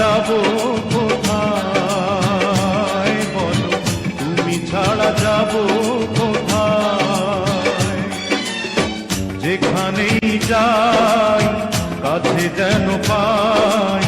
যাব কোথায়? বলো তুমি ছাড়া যাব কোথায়? যেখানেই যাই কাছে যেন পাই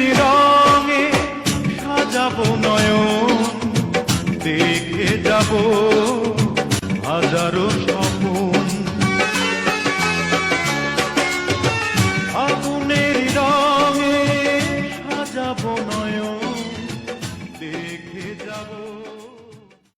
নীল রঙে সাজাবো নয়ন দেখে যাব হাজারো সম